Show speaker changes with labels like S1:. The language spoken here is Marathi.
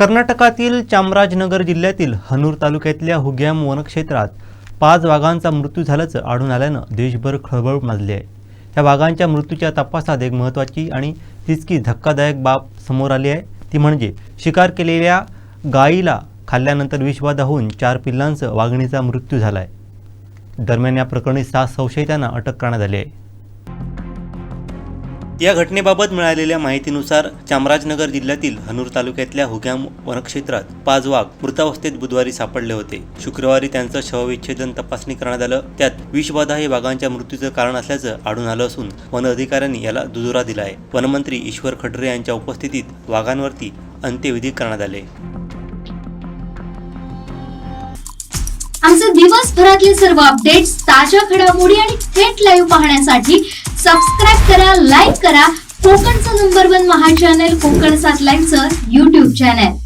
S1: कर्नाटकातील चामराजनगर जिल्ह्यातील हनूर तालुक्यातल्या हुग्याम वनक्षेत्रात पाच वाघांचा मृत्यू झाल्याचं आढळून आल्यानं देशभर खळबळ माजली आहे. या वाघांच्या मृत्यूच्या तपासात एक महत्त्वाची आणि तितकी धक्कादायक बाब समोर आली आहे. ती म्हणजे शिकार केलेल्या गायीला खाल्ल्यानंतर विषबाधा होऊन चार पिल्लांचं वाघिणीचा मृत्यू झाला आहे दरम्यान या प्रकरणी सात संशयितांना अटक करण्यात आली आहे. या घटनेबाबत मिळालेल्या माहितीनुसार चामराजनगर जिल्ह्यातील हनूर तालुक्यातल्या हुग्याम वनक्षेत्रात पाच वाघ मृतावस्थेत बुधवारी सापडले होते. शुक्रवारी त्यांचं शवविच्छेदन तपासणी करण्यात आलं. त्यात विषबाधा हे वाघांच्या मृत्यूचं कारण असल्याचं आढळून आलं असून वन अधिकाऱ्यांनी याला दुजोरा दिला आहे वनमंत्री ईश्वर खडरे यांच्या उपस्थितीत वाघांवरती अंत्यविधी करण्यात आले.
S2: आमचे दिवसभरातले सर्व अपडेट्स ताज्या घडामोडी आणि थेट लाईव्ह पाहण्यासाठी सबस्क्राईब करा लाईक करा. कोकणचं नंबर वन महा चॅनल कोकण सात लाईव्हचं युट्यूब चॅनल